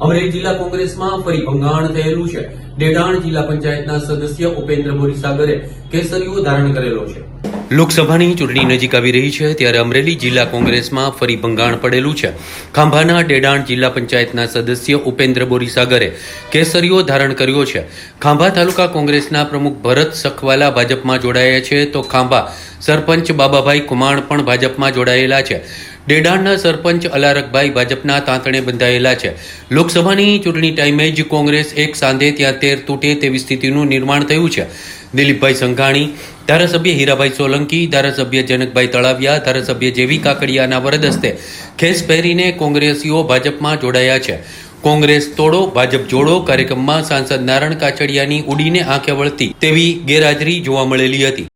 અમરેલી જિલ્લા કોંગ્રેસમાં ફરી ભંગાણ થયેલું છે. ડેડાણ જિલ્લા પંચાયતના સદસ્ય ઉપેન્દ્ર બોરીસાગરે કેસરીઓ ધારણ કરેલો છે. લોકસભાની ચૂંટણી નજીક આવી રહી છે ત્યારે અમરેલી જિલ્લા કોંગ્રેસમાં ફરી ભંગાણ પડેલું છે. ખાંભાના ડેડાણ જિલ્લા પંચાયતના સદસ્ય ઉપેન્દ્ર બોરીસાગરે કેસરીઓ ધારણ કર્યો છે. ખાંભા તાલુકા કોંગ્રેસના પ્રમુખ ભરત સખવાલા ભાજપમાં જોડાયા છે તો ખાંભા સરપંચ બાબાભાઈ કુમાણ પણ ભાજપમાં જોડાયેલા છે. ડેડાણના સરપંચ અલારકભાઈ ભાજપના તાંતણે બંધાયેલા છે. લોકસભાની ચૂંટણી ટાઈમે જ કોંગ્રેસ એક સાંધે ત્યાં તેર તૂટે તેવી સ્થિતિનું નિર્માણ થયું છે. દિલીપભાઈ સંઘાણી, ધારાસભ્ય હીરાભાઈ સોલંકી, ધારાસભ્ય જનકભાઈ તળાવિયા, ધારાસભ્ય જેવી કાકડિયાના વરદ હસ્તે ખેસ પહેરીને કોંગ્રેસીઓ ભાજપમાં જોડાયા છે. કોંગ્રેસ તોડો, ભાજપ જોડો કાર્યક્રમમાં સાંસદ નારણ કાછડિયાની ઉડીને આંખે વળતી તેવી ગેરહાજરી જોવા મળેલી હતી.